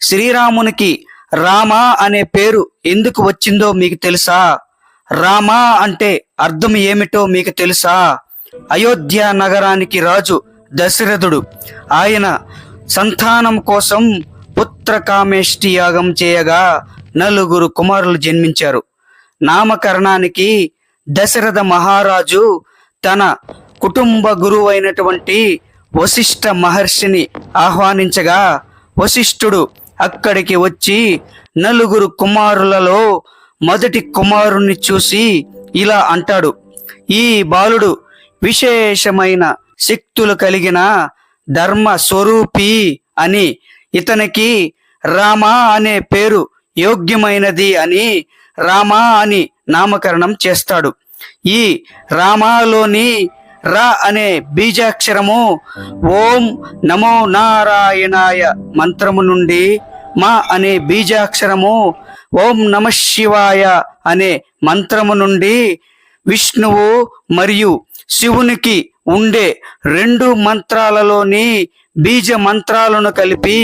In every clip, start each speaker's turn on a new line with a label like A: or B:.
A: శ్రీరామునికి రామ అనే పేరు ఎందుకు వచ్చిందో మీకు తెలుసా? రామ అంటే అర్థం ఏమిటో మీకు తెలుసా? అయోధ్య నగరానికి రాజు దశరథుడు. ఆయన సంతానం కోసం పుత్రకామేష్టి యాగం చేయగా నలుగురు కుమారులు జన్మించారు. నామకరణానికి దశరథ మహారాజు తన కుటుంబ గురువు అయినటువంటి వశిష్ఠ మహర్షిని ఆహ్వానించగా వశిష్ఠుడు అక్కడికి వచ్చి నలుగురు కుమారులలో మొదటి కుమారుణ్ణి చూసి ఇలా అంటాడు ఈ బాలుడు విశేషమైన శక్తులు కలిగిన ధర్మ స్వరూపి అని. ఇతనికి రామ అనే పేరు యోగ్యమైనది అని రామ అని నామకరణం చేస్తాడు. ఈ రామాలోని రా అనే బీజాక్షరము ఓం నమో నారాయణాయ మంత్రము నుండి మా అనే బీజాక్షరము ఓం నమ శివాయ అనే మంత్రము నుండి విష్ణువు మరియు శివునికి ఉండే రెండు మంత్రాలలోని బీజ మంత్రాలను కలిపి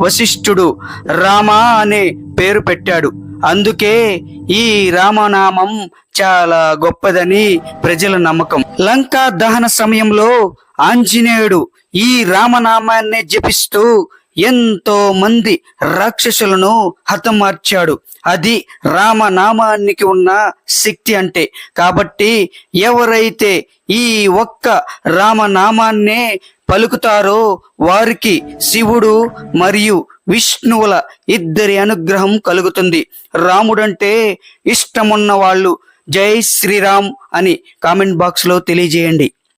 A: వశిష్ఠుడు రామ అనే పేరు పెట్టాడు. అందుకే ఈ రామనామం చాలా గొప్పదని ప్రజల నమ్మకం. లంకా దహన సమయంలో ఆంజనేయుడు ఈ రామనామాన్ని జపిస్తూ ఎంతో మంది రాక్షసులను హతమార్చాడు. అది రామనామానికి ఉన్న శక్తి అంటే. కాబట్టి ఎవరైతే ఈ ఒక్క రామనామాన్నే పలుకుతారో వారికి శివుడు మరియు విష్ణువుల ఇద్దరి అనుగ్రహం కలుగుతుంది. రాముడంటే ఇష్టమున్న వాళ్ళు జై శ్రీరామ్ అని కామెంట్ బాక్స్లో తెలియజేయండి.